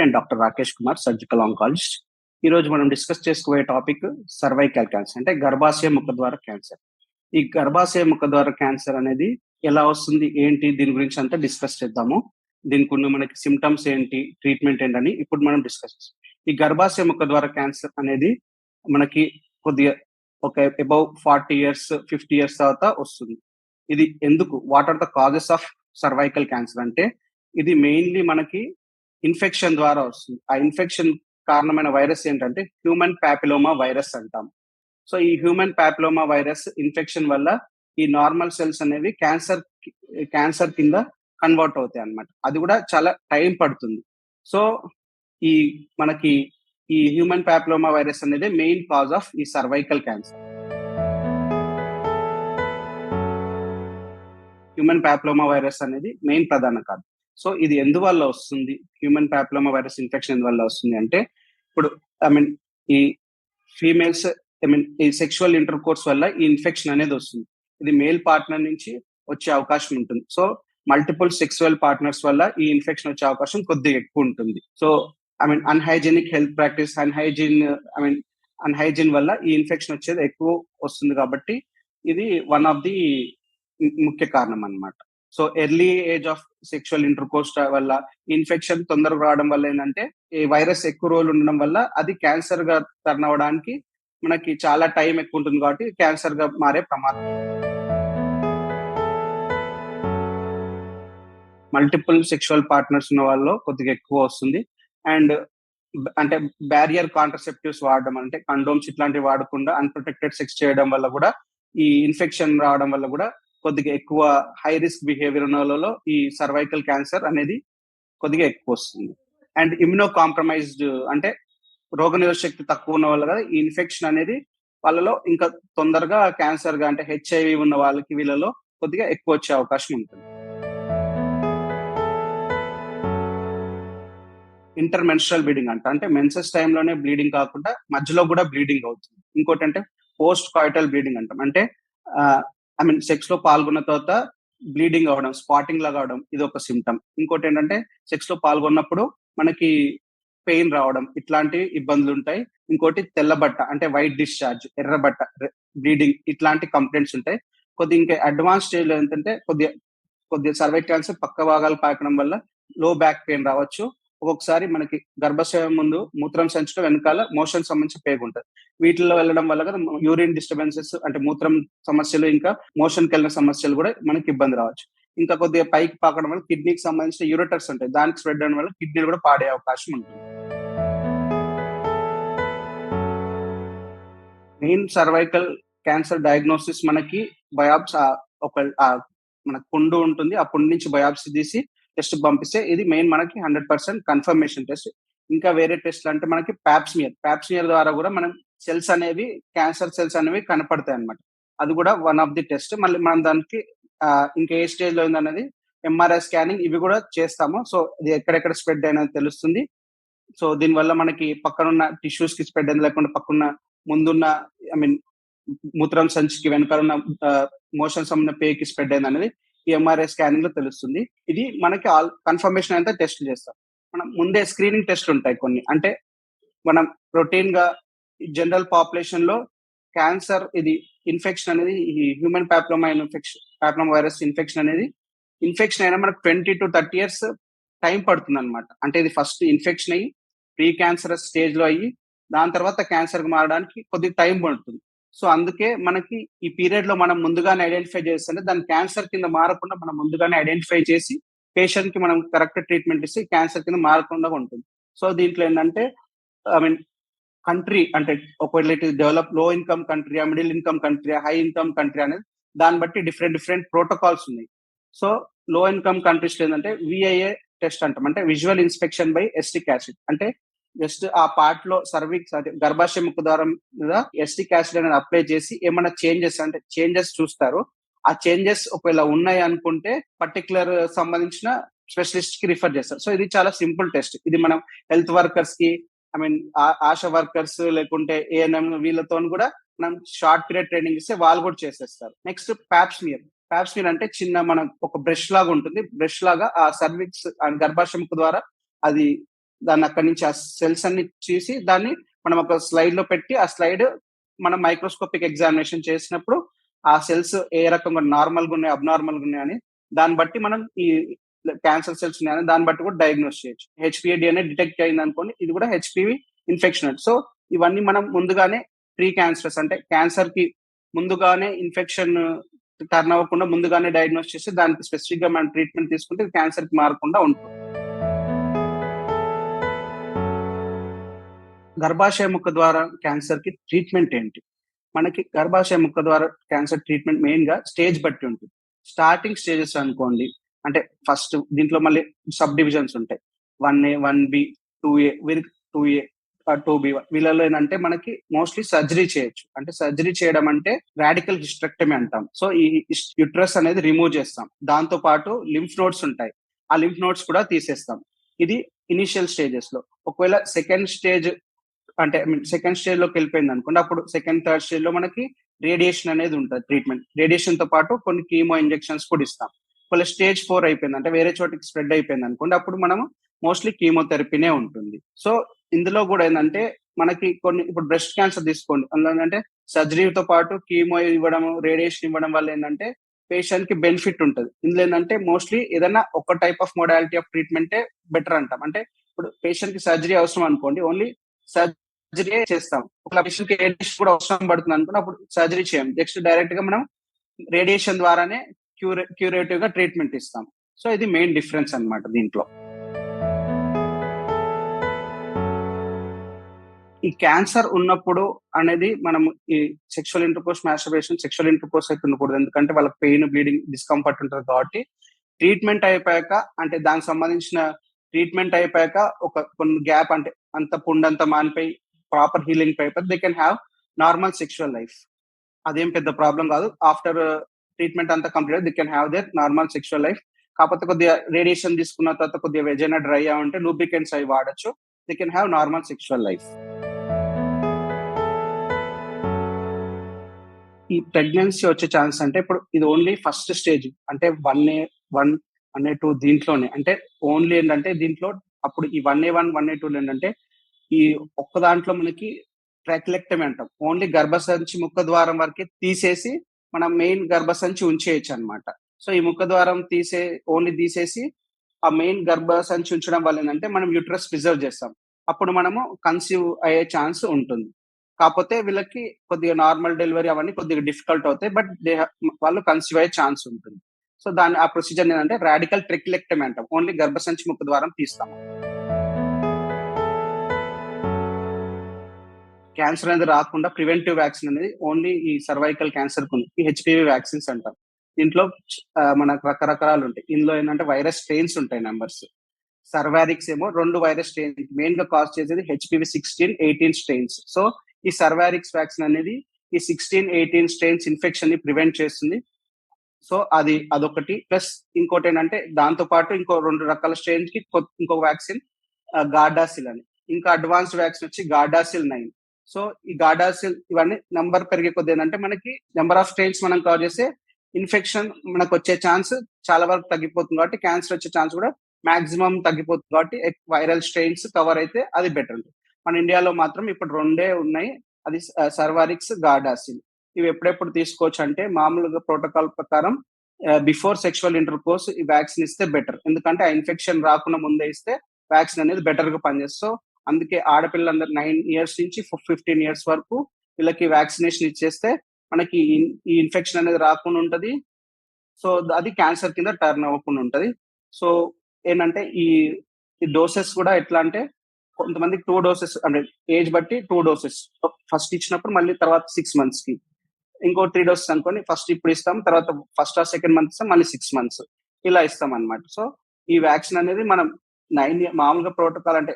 నేను doctor Rakesh Kumar surgical oncologist ఈ రోజు మనం డిస్కస్ చేసుకోబోయే టాపిక్ సర్వైకల్ క్యాన్సర్ అంటే గర్భాశయ ముఖద్వార క్యాన్సర్ ఈ గర్భాశయ ముఖద్వార క్యాన్సర్ అనేది ఎలా వస్తుంది ఏంటి దీని గురించి అంతా డిస్కస్ చేద్దాము. దీనికి ఉన్న మనకి సిమ్టమ్స్ ఏంటి ట్రీట్మెంట్ ఏంటని ఇప్పుడు మనం డిస్కస్ చేస్తాం. ఈ గర్భాశయ ముఖద్వార క్యాన్సర్ అనేది మనకి కొద్దిగా ఒక above forty years fifty years తర్వాత వస్తుంది. ఇది ఎందుకు what are the causes of cervical cancer అంటే ఇది మెయిన్లీ మనకి ఇన్ఫెక్షన్ ద్వారా వస్తుంది. ఆ ఇన్ఫెక్షన్ కారణమైన వైరస్ ఏంటంటే హ్యూమన్ ప్యాపిలోమా వైరస్ అంటాం. సో ఈ హ్యూమన్ ప్యాపిలోమా వైరస్ ఇన్ఫెక్షన్ వల్ల ఈ నార్మల్ సెల్స్ అనేవి క్యాన్సర్ క్యాన్సర్ కింద కన్వర్ట్ అవుతాయి అన్నమాట. అది కూడా చాలా టైం పడుతుంది. సో ఈ మనకి ఈ హ్యూమన్ ప్యాప్లోమా వైరస్ అనేది మెయిన్ కాజ్ ఆఫ్ ఈ cervical cancer. Human papilloma virus అనేది మెయిన్ ప్రధాన కాదు సో ఇది ఎందువల్ల వస్తుంది? హ్యూమన్ ప్యాప్లమా వైరస్ ఇన్ఫెక్షన్ ఎందువల్ల వస్తుంది అంటే ఇప్పుడు ఐ మీన్ ఈ ఫీమేల్స్ ఐ మీన్ ఈ సెక్షువల్ ఇంటర్ కోర్స్ వల్ల ఈ ఇన్ఫెక్షన్ అనేది వస్తుంది. ఇది మేల్ పార్ట్నర్ నుంచి వచ్చే అవకాశం ఉంటుంది. సో మల్టిపుల్ సెక్సువల్ పార్ట్నర్స్ వల్ల ఈ ఇన్ఫెక్షన్ వచ్చే అవకాశం కొద్దిగా ఎక్కువ ఉంటుంది. So I mean unhygienic health practice unhygiene I mean unhygiene వల్ల ఈ ఇన్ఫెక్షన్ వచ్చేది ఎక్కువ వస్తుంది కాబట్టి ఇది వన్ ఆఫ్ ది ముఖ్య కారణం అన్నమాట. So early age of sexual intercourse వల్ల ఇన్ఫెక్షన్ తొందరగా రావడం వల్ల ఏంటంటే ఈ వైరస్ ఎక్కువ రోజులు ఉండడం వల్ల అది క్యాన్సర్గా టర్న్ అవడానికి మనకి చాలా టైం ఎక్కువ ఉంటుంది కాబట్టి క్యాన్సర్గా మారే ప్రమాదం. మల్టిపుల్ సెక్షువల్ పార్ట్నర్స్ ఉన్న వాళ్ళు కొద్దిగా ఎక్కువ వస్తుంది. అండ్ అంటే బ్యారియర్ కాంట్రసెప్టివ్స్ వాడడం అంటే కండోమ్స్ ఇట్లాంటివి వాడకుండా అన్ప్రొటెక్టెడ్ సెక్స్ చేయడం వల్ల కూడా ఈ ఇన్ఫెక్షన్ రావడం వల్ల కూడా కొద్దిగా ఎక్కువ హై రిస్క్ బిహేవియర్ ఉన్న వాళ్ళలో ఈ సర్వైకల్ క్యాన్సర్ అనేది కొద్దిగా ఎక్కువ వస్తుంది. అండ్ ఇమ్యునో కాంప్రమైజ్డ్ అంటే రోగ శక్తి తక్కువ ఉన్న వాళ్ళు కదా ఈ ఇన్ఫెక్షన్ అనేది వాళ్ళలో ఇంకా తొందరగా క్యాన్సర్గా అంటే హెచ్ఐవి ఉన్న వాళ్ళకి వీళ్ళలో కొద్దిగా ఎక్కువ వచ్చే అవకాశం ఉంటుంది. ఇంటర్ మెన్స్ట్రల్ బ్లీడింగ్ అంట అంటే మెన్సెస్ టైంలోనే బ్లీడింగ్ కాకుండా మధ్యలో కూడా బ్లీడింగ్ అవుతుంది. ఇంకోటి అంటే పోస్ట్ కాయిటల్ బ్లీడింగ్ అంటాం అంటే ఐ మీన్ సెక్స్లో పాల్గొన్న తర్వాత బ్లీడింగ్ అవడం స్పాటింగ్ లాగా అవడం ఇది ఒక సిమ్టమ్ ఇంకోటి ఏంటంటే సెక్స్లో పాల్గొన్నప్పుడు మనకి పెయిన్ రావడం ఇట్లాంటి ఇబ్బందులు ఉంటాయి. ఇంకోటి తెల్లబట్ట అంటే వైట్ డిశ్చార్జ్ ఎర్రబట్ట బ్లీడింగ్ ఇట్లాంటి కంప్లైంట్స్ ఉంటాయి. కొద్ది ఇంకా అడ్వాన్స్ స్టేజ్లో ఏంటంటే కొద్దిగా కొద్దిగా సర్వైక్ క్యాన్సర్ పక్క భాగాలు పాకడం వల్ల లో బ్యాక్ పెయిన్ రావచ్చు. ఒక్కొక్కసారి మనకి గర్భాశయం ముందు మూత్రం సంచిలో వెనకాల మోషన్ సంబంధించిన పేగు ఉంటుంది. వీటిలో వెళ్ళడం వల్ల కదా యూరిన్ డిస్టర్బెన్సెస్ అంటే మూత్రం సమస్యలు ఇంకా మోషన్కి వెళ్ళిన సమస్యలు కూడా మనకి ఇబ్బంది రావచ్చు. ఇంకా కొద్దిగా పైకి పాకడం వల్ల కిడ్నీకి సంబంధించిన యూరిటర్స్ ఉంటాయి. దానికి స్ప్రెడ్ అవడం వల్ల కిడ్నీలు కూడా పాడే అవకాశం ఉంటుంది. మెయిన్ సర్వైకల్ క్యాన్సర్ డయాగ్నోసిస్ మనకి బయాప్స్ ఒక మన పుండు ఉంటుంది. ఆ పుండు నుంచి బయాప్సీ తీసి టెస్ట్ పంపిస్తే ఇది మెయిన్ మనకి హండ్రెడ్ పర్సెంట్ కన్ఫర్మేషన్ టెస్ట్ ఇంకా వేరే టెస్ట్ అంటే మనకి ప్యాప్స్మియర్ ప్యాప్స్మియర్ ద్వారా కూడా మనం సెల్స్ అనేవి క్యాన్సర్ సెల్స్ అనేవి కనపడతాయి అనమాట అది కూడా వన్ ఆఫ్ ది టెస్ట్ మళ్ళీ మనం దానికి ఇంకా ఏ స్టేజ్లో ఉందన్నది ఎంఆర్ఐ స్కానింగ్ ఇవి కూడా చేస్తాము. సో ఇది ఎక్కడెక్కడ స్ప్రెడ్ అయినది తెలుస్తుంది. సో దీనివల్ల మనకి పక్కనున్న టిష్యూస్కి స్ప్రెడ్ అయింది లేకుండా పక్కన ముందున్న ఐ మీన్ మూత్రం సంచికి వెనకాలన్న మోషన్ సంబంధ పేకి స్ప్రెడ్ అయింది అనేది ఎంఆర్ఐ స్కానింగ్లో తెలుస్తుంది. ఇది మనకి ఆల్ కన్ఫర్మేషన్ అయితే టెస్ట్ చేస్తాం. మనం ముందే స్క్రీనింగ్ టెస్ట్ ఉంటాయి కొన్ని. అంటే మనం రొటీన్గా జనరల్ పాపులేషన్లో క్యాన్సర్ ఇది ఇన్ఫెక్షన్ అనేది ఈ human papilloma infection papilloma virus infection అనేది ఇన్ఫెక్షన్ అయినా మనకు twenty to thirty years time పడుతుంది అనమాట అంటే ఇది ఫస్ట్ ఇన్ఫెక్షన్ అయ్యి ప్రీ క్యాన్సరస్ స్టేజ్లో అయ్యి దాని తర్వాత క్యాన్సర్కి మారడానికి కొద్దిగా టైం పడుతుంది. సో అందుకే మనకి ఈ పీరియడ్లో మనం ముందుగానే ఐడెంటిఫై చేస్తుంటే దాని క్యాన్సర్ కింద మారకుండా మనం ముందుగానే ఐడెంటిఫై చేసి పేషెంట్కి మనం కరెక్ట్ ట్రీట్మెంట్ ఇస్తే క్యాన్సర్ కింద మారకుండా ఉంటుంది. సో దీంట్లో ఏంటంటే ఐ మీన్ కంట్రీ అంటే ఒకవేళ it డెవలప్లో income country middle income country high income country అనేది దాన్ని బట్టి డిఫరెంట్ డిఫరెంట్ ప్రోటోకాల్స్ ఉన్నాయి. సో లో ఇన్కమ్ కంట్రీస్ ఏంటంటే విఐఏ టెస్ట్ అంటాం. అంటే visual inspection by acetic acid అంటే జస్ట్ ఆ పార్ట్లో సర్విక్స్ అంటే గర్భాశయ ముఖద్వారం మీద ఎస్టీ క్యాస్ట్ అనేది అప్లై చేసి ఏమైనా చేంజెస్ అంటే చేంజెస్ చూస్తారు. ఆ చేంజెస్ ఒకవేళ ఉన్నాయి అనుకుంటే పర్టికులర్ సంబంధించిన స్పెషలిస్ట్కి రిఫర్ చేస్తారు. సో ఇది చాలా సింపుల్ టెస్ట్. ఇది మనం హెల్త్ వర్కర్స్కి ఐ మీన్ ఆశా వర్కర్స్ లేకుంటే ఏఎన్ఎం వీళ్ళతో కూడా మనం షార్ట్ పీరియడ్ ట్రైనింగ్ ఇస్తే వాళ్ళు కూడా చేసేస్తారు. నెక్స్ట్ ప్యాప్స్మియర్ ప్యాప్స్మియర్ అంటే చిన్న మనం ఒక బ్రష్ లాగా ఉంటుంది. బ్రష్ లాగా ఆ సర్విక్స్ గర్భాశయముఖ ద్వారా అది దాన్ని అక్కడి నుంచి ఆ సెల్స్ అన్ని చూసి దాన్ని మనం ఒక స్లైడ్లో పెట్టి ఆ స్లైడ్ మనం మైక్రోస్కోపిక్ ఎగ్జామినేషన్ చేసినప్పుడు ఆ సెల్స్ ఏ రకంగా నార్మల్గా ఉన్నాయి? అబ్నార్మల్గా గా దాన్ని బట్టి మనం ఈ క్యాన్సర్ సెల్స్ ఉన్నాయని దాన్ని బట్టి కూడా డయాగ్నోస్ చేయొచ్చు. హెచ్పిఏడి అనేది డిటెక్ట్ అయింది అనుకోండి ఇది కూడా హెచ్పివి ఇన్ఫెక్షన్ సో ఇవన్నీ మనం ముందుగానే ప్రీ క్యాన్సర్స్ అంటే క్యాన్సర్కి ముందుగానే ఇన్ఫెక్షన్ టర్న్ అవ్వకుండా ముందుగానే డయాగ్నోస్ చేసి దానికి స్పెసిఫిక్గా మనం ట్రీట్మెంట్ తీసుకుంటే క్యాన్సర్కి మారకుండా ఉంటుంది. గర్భాశయ ముక్క ద్వారా క్యాన్సర్కి ట్రీట్మెంట్ ఏంటి? మనకి గర్భాశయ ముక్క ద్వారా క్యాన్సర్ ట్రీట్మెంట్ మెయిన్గా స్టేజ్ బట్టి ఉంటుంది. స్టార్టింగ్ స్టేజెస్ అనుకోండి అంటే ఫస్ట్ దీంట్లో మళ్ళీ సబ్ డివిజన్స్ ఉంటాయి one A one B two A వీరికి టూ ఏ టూ బి వీళ్ళలో ఏంటంటే మనకి మోస్ట్లీ సర్జరీ చేయొచ్చు. అంటే సర్జరీ చేయడం అంటే రాడికల్ హిస్ట్రక్టమీ అంటాం. సో ఈ యుట్రస్ అనేది రిమూవ్ చేస్తాం. దాంతో పాటు లింఫ్ నోట్స్ ఉంటాయి. ఆ లింఫ్ నోట్స్ కూడా తీసేస్తాం. ఇది ఇనిషియల్ స్టేజెస్లో. ఒకవేళ సెకండ్ స్టేజ్ అంటే సెకండ్ స్టేజ్లోకి వెళ్ళిపోయింది అనుకోండి అప్పుడు సెకండ్ థర్డ్ స్టేజ్లో మనకి రేడియేషన్ అనేది ఉంటుంది ట్రీట్మెంట్ రేడియేషన్తో పాటు కొన్ని కీమో ఇంజెక్షన్స్ కూడా ఇస్తాం. ఒకవేళ స్టేజ్ ఫోర్ అయిపోయింది అంటే వేరే చోటికి స్ప్రెడ్ అయిపోయింది అనుకోండి అప్పుడు మనం మోస్ట్లీ కీమోథెరపీనే ఉంటుంది. సో ఇందులో కూడా ఏంటంటే మనకి కొన్ని ఇప్పుడు బ్రెస్ట్ క్యాన్సర్ తీసుకోండి. అంటే సర్జరీతో పాటు కీమో ఇవ్వడం రేడియేషన్ ఇవ్వడం వల్ల ఏంటంటే పేషెంట్కి బెనిఫిట్ ఉంటుంది. ఇందులో ఏంటంటే మోస్ట్లీ ఏదైనా ఒక టైప్ ఆఫ్ మోడాలిటీ ఆఫ్ ట్రీట్మెంటే బెటర్ అంటాం. అంటే ఇప్పుడు పేషెంట్కి సర్జరీ అవసరం అనుకోండి ఓన్లీ సర్జరీ చేస్తాం. ఒక పేషెంట్కి రేడియేషన్ కూడా అవసరం పడుతుంది అనుకున్నప్పుడు అప్పుడు సర్జరీ చేయం. నెక్స్ట్ డైరెక్ట్గా మనం రేడియేషన్ ద్వారానే క్యూరే క్యూరేటివ్గా ట్రీట్మెంట్ ఇస్తాం. సో ఇది మెయిన్ డిఫరెన్స్ అనమాట దీంట్లో. ఈ క్యాన్సర్ ఉన్నప్పుడు అనేది మనం ఈ sexual intercourse masturbation sexual intercourse అయితే ఉండకూడదు. ఎందుకంటే వాళ్ళకి పెయిన్ బ్లీడింగ్ డిస్కంఫర్ట్ ఉంటుంది కాబట్టి ట్రీట్మెంట్ అయిపోయాక అంటే దానికి సంబంధించిన ట్రీట్మెంట్ అయిపోయాక ఒక కొన్ని గ్యాప్ అంటే అంత పుండంత మానిపోయి proper healing paper they can have normal sexual life అదేం పెద్ద ప్రాబ్లం కాదు. ఆఫ్టర్ ట్రీట్మెంట్ uh, అంతా complete they can have their normal sexual life కాకపోతే కొద్దిగా రేడియేషన్ తీసుకున్న తర్వాత కొద్దిగా వెజైనా డ్రై ఉంటే లూబ్రికెంట్స్ అవి వాడచ్చు. They can have normal sexual life ఈ ప్రెగ్నెన్సీ వచ్చే ఛాన్స్ అంటే ఇప్పుడు ఇది ఓన్లీ ఫస్ట్ స్టేజ్ అంటే one A one one A two దీంట్లోనే. అంటే ఓన్లీ ఏంటంటే దీంట్లో అప్పుడు ఈ one A one one A two ఏంటంటే ఈ ఒక్క దాంట్లో మనకి ట్రాక్లెక్టమీ అంటాం. ఓన్లీ గర్భసంచి ముఖ ద్వారం వరకే తీసేసి మనం మెయిన్ గర్భసంచి ఉంచేయచ్చు అనమాట సో ఈ ముఖ ద్వారం తీసే ఓన్లీ తీసేసి ఆ మెయిన్ గర్భసంచి ఉంచడం వల్ల ఏంటంటే మనం యూట్రస్ ప్రిజర్వ్ చేస్తాం. అప్పుడు మనము కన్సీవ్ అయ్యే ఛాన్స్ ఉంటుంది. కాకపోతే వీళ్ళకి కొద్దిగా నార్మల్ డెలివరీ అవన్నీ కొద్దిగా డిఫికల్ట్ అవుతాయి. బట్ దే వాళ్ళు కన్సీవ్ అయ్యే ఛాన్స్ ఉంటుంది. సో దాని ఆ ప్రొసీజర్ ఏంటంటే రాడికల్ ట్రిక్లెక్టమీ అంటాం. ఓన్లీ గర్భసంచి ముఖ ద్వారం తీస్తాం. క్యాన్సర్ అనేది రాకుండా ప్రివెంటివ్ వ్యాక్సిన్ అనేది ఓన్లీ ఈ సర్వైకల్ క్యాన్సర్కి హెచ్పివి వ్యాక్సిన్స్ అంటాం. దీంట్లో మనకు రకరకాలు ఉంటాయి. ఇందులో ఏంటంటే వైరస్ స్ట్రెయిన్స్ ఉంటాయి నెంబర్స్ సర్వారిక్స్ ఏమో రెండు వైరస్ స్ట్రెయిన్ మెయిన్గా కాజ్ చేసేది HPV sixteen eighteen strains so ఈ సర్వారిక్స్ వ్యాక్సిన్ అనేది ఈ సిక్స్టీన్ ఎయిటీన్ స్ట్రెయిన్స్ ఇన్ఫెక్షన్ని ప్రివెంట్ చేస్తుంది. సో అది అదొకటి. ప్లస్ ఇంకోటి ఏంటంటే దాంతో పాటు ఇంకో రెండు రకాల స్ట్రెయిన్స్కి ఇంకో వ్యాక్సిన్ గార్డాసిల్ అని. ఇంకా అడ్వాన్స్డ్ వ్యాక్సిన్ వచ్చి గార్డాసిల్ నైన్ సో ఈ గార్డాసిల్ ఇవన్నీ నెంబర్ పెరిగే కొద్ది ఏంటంటే మనకి నెంబర్ ఆఫ్ స్ట్రెయిన్స్ మనం కవర్ చేస్తే ఇన్ఫెక్షన్ మనకు వచ్చే ఛాన్స్ చాలా వరకు తగ్గిపోతుంది కాబట్టి క్యాన్సర్ వచ్చే ఛాన్స్ కూడా మాక్సిమం తగ్గిపోతుంది కాబట్టి వైరల్ స్ట్రెయిన్స్ కవర్ అయితే అది బెటర్ మన ఇండియాలో మాత్రం ఇప్పుడు రెండే ఉన్నాయి. అది సర్వారిక్స్ గార్డాసిల్ ఇవి ఎప్పుడెప్పుడు తీసుకోవచ్చు అంటే మామూలుగా ప్రోటోకాల్ ప్రకారం బిఫోర్ సెక్షువల్ ఇంటర్ కోర్స్ ఈ వ్యాక్సిన్ ఇస్తే బెటర్. ఎందుకంటే ఆ ఇన్ఫెక్షన్ రాకుండా ముందే ఇస్తే వ్యాక్సిన్ అనేది బెటర్గా పనిచేస్తుంది అందుకే ఆడపిల్లలందరూ నైన్ ఇయర్స్ నుంచి ఫిఫ్టీన్ ఇయర్స్ వరకు వీళ్ళకి వ్యాక్సినేషన్ ఇచ్చేస్తే మనకి ఈ ఇన్ఫెక్షన్ అనేది రాకుండా ఉంటది. సో అది క్యాన్సర్ కింద టర్న్ అవ్వకుండా ఉంటది. సో ఏంటంటే ఈ డోసెస్ కూడా ఎట్లా అంటే కొంతమందికి టూ డోసెస్ అంటే ఏజ్ బట్టి టూ డోసెస్ ఫస్ట్ ఇచ్చినప్పుడు మళ్ళీ తర్వాత సిక్స్ మంత్స్కి. ఇంకో త్రీ డోసెస్ అనుకోని ఫస్ట్ ఇప్పుడు ఇస్తాం తర్వాత ఫస్ట్ ఆర్ సెకండ్ మంత్ ఇస్తాం మళ్ళీ సిక్స్ మంత్స్. ఇలా ఇస్తాం అనమాట సో ఈ వ్యాక్సిన్ అనేది మనం నైన్ మామూలుగా ప్రోటోకాల్ అంటే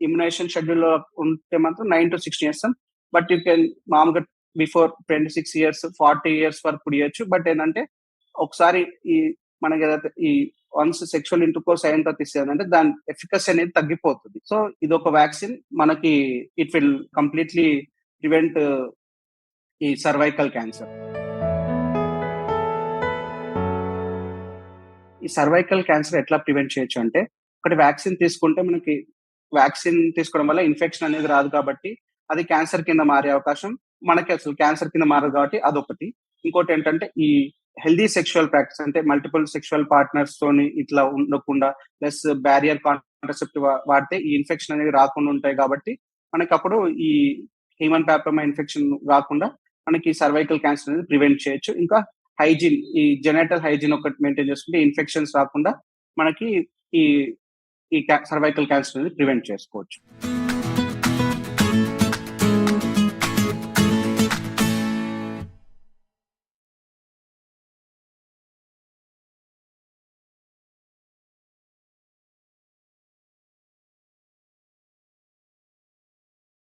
ఇమ్యునైజేషన్ షెడ్యూల్లో ఉంటే మాత్రం నైన్ టు సిక్స్టీన్ చేస్తాం బట్ యూ కెన్ మామూలుగా before twenty six years forty years వరకు ఇవ్వచ్చు బట్ ఏంటంటే ఒకసారి ఈ మనకి ఏదైతే ఈ వన్స్ సెక్షువల్ ఇంటర్కోర్స్ అయిన తర్వాత ఇస్తుంది దాని ఎఫికసీ అనేది తగ్గిపోతుంది. సో ఇది ఒక వ్యాక్సిన్ మనకి ఇట్ విల్ కంప్లీట్లీ ప్రివెంట్ ఈ సర్వైకల్ క్యాన్సర్ ఈ సర్వైకల్ క్యాన్సర్ ఎట్లా ప్రివెంట్ చేయొచ్చు అంటే ఒకటి వ్యాక్సిన్ తీసుకుంటే మనకి వ్యాక్సిన్ తీసుకోవడం వల్ల ఇన్ఫెక్షన్ అనేది రాదు కాబట్టి అది క్యాన్సర్ కింద మారే అవకాశం. మనకి అసలు క్యాన్సర్ కింద మారదు కాబట్టి అదొకటి. ఇంకోటి ఏంటంటే ఈ హెల్దీ సెక్షువల్ ప్రాక్టీస్ అంటే మల్టిపుల్ సెక్షువల్ పార్ట్నర్స్ తోని ఇట్లా ఉండకుండా ప్లస్ బ్యారియర్ కాంట్రసెప్ట్ వాడితే ఈ ఇన్ఫెక్షన్ అనేది రాకుండా ఉంటాయి కాబట్టి మనకి అప్పుడు ఈ హ్యూమన్ ప్యాప్రమా ఇన్ఫెక్షన్ రాకుండా మనకి సర్వైకల్ క్యాన్సర్ అనేది ప్రివెంట్ చేయొచ్చు. ఇంకా హైజీన్ ఈ జెనటల్ హైజీన్ ఒకటి మెయింటైన్ చేసుకుంటే ఇన్ఫెక్షన్స్ రాకుండా మనకి ఈ ఈ సర్వైకల్ క్యాన్సర్ అనేది ప్రివెంట్ చేసుకోవచ్చు.